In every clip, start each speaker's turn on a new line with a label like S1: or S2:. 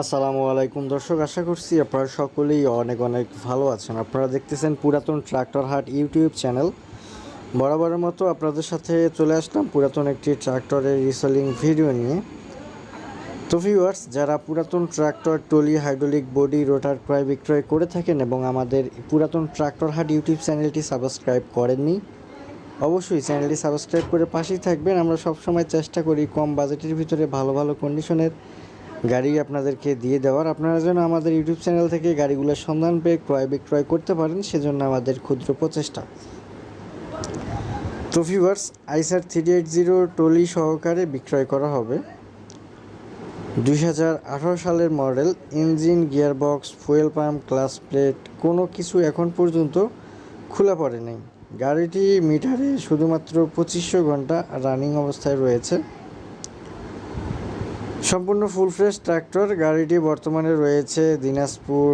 S1: আসসালামু আলাইকুম দর্শক, আশা করছি আপনারা সকলেই অনেক অনেক ভালো আছেন। আপনারা দেখতেছেন পুরাতন ট্রাক্টর হাট ইউটিউব চ্যানেল। বরাবরের মতো আপনাদের সাথে চলে আসলাম পুরাতন একটি ট্রাক্টরের রিসেলিং ভিডিও নিয়ে। তো ভিউয়ার্স যারা পুরাতন tractor, trolley, hydraulic body, rotor ক্রয়, বিক্রয় করে থাকেন এবং আমাদের পুরাতন ট্রাক্টর হাট ইউটিউব চ্যানেলটি সাবস্ক্রাইব করেননি, অবশ্যই চ্যানেলটি সাবস্ক্রাইব করে পাশেই থাকবেন। আমরা সবসময় চেষ্টা করি কম বাজেটের ভিতরে ভালো ভালো কন্ডিশনের গাড়ি আপনাদেরকে দিয়ে দেওয়ার। আপনারা যেন আমাদের ইউটিউব চ্যানেল থেকে গাড়িগুলোর সন্ধান পেয়ে ক্রয় বিক্রয় করতে পারেন, সেজন্য আমাদের ক্ষুদ্র প্রচেষ্টা। ভিউয়ার্স আইসার থ্রি এইট জিরো টলি সহকারে বিক্রয় করা হবে। দুই হাজার আঠারো সালের model, engine, gearbox, fuel pump clutch plate, কোনো কিছু এখন পর্যন্ত খোলা পড়ে নাই গাড়িটি মিটারে শুধুমাত্র পঁচিশশো ঘণ্টা রানিং অবস্থায় রয়েছে। সম্পূর্ণ ফুল ফ্রেশ ট্রাক্টর। গাড়িটি বর্তমানে রয়েছে দিনাজপুর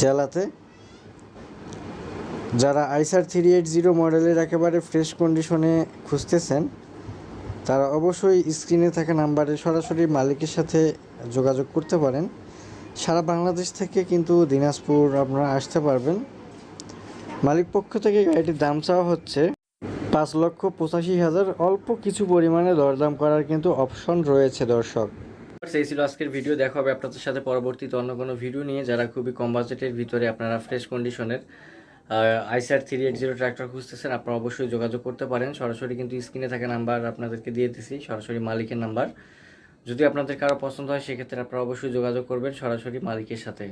S1: জেলাতে। যারা আইসার থ্রি এইট জিরো মডেলের একেবারে ফ্রেশ কন্ডিশনে খুঁজতেছেন, তারা অবশ্যই স্ক্রিনে থাকা নাম্বারে সরাসরি মালিকের সাথে যোগাযোগ করতে পারেন। সারা বাংলাদেশ থেকে কিন্তু দিনাজপুর আপনারা আসতে পারবেন। মালিক পক্ষ থেকে গাড়িটির দাম চাওয়া হচ্ছে পাঁচ লক্ষ পঁচাশি হাজার অল্প কিছু পরিমাণে দরদাম করার কিন্তু অপশন রয়েছে, দর্শক। এই ছিল আজকের ভিডিও, দেখা হবে আপনাদের সাথে পরবর্তীতে অন্য কোনো ভিডিও নিয়ে। যারা খুবই কম বাজেটের ভিতরে আপনারা ফ্রেশ কন্ডিশনের আইসার থ্রি এইট জিরো ট্র্যাক্টর খুঁজতেছেন, আপনারা অবশ্যই যোগাযোগ করতে পারেন। সরাসরি কিন্তু স্ক্রিনে থাকা নাম্বার আপনাদেরকে দিয়ে দিছি, সরাসরি মালিকের নাম্বার যদি আপনাদের কারও পছন্দ হয়, সেক্ষেত্রে আপনারা অবশ্যই যোগাযোগ করবেন সরাসরি মালিকের সাথে।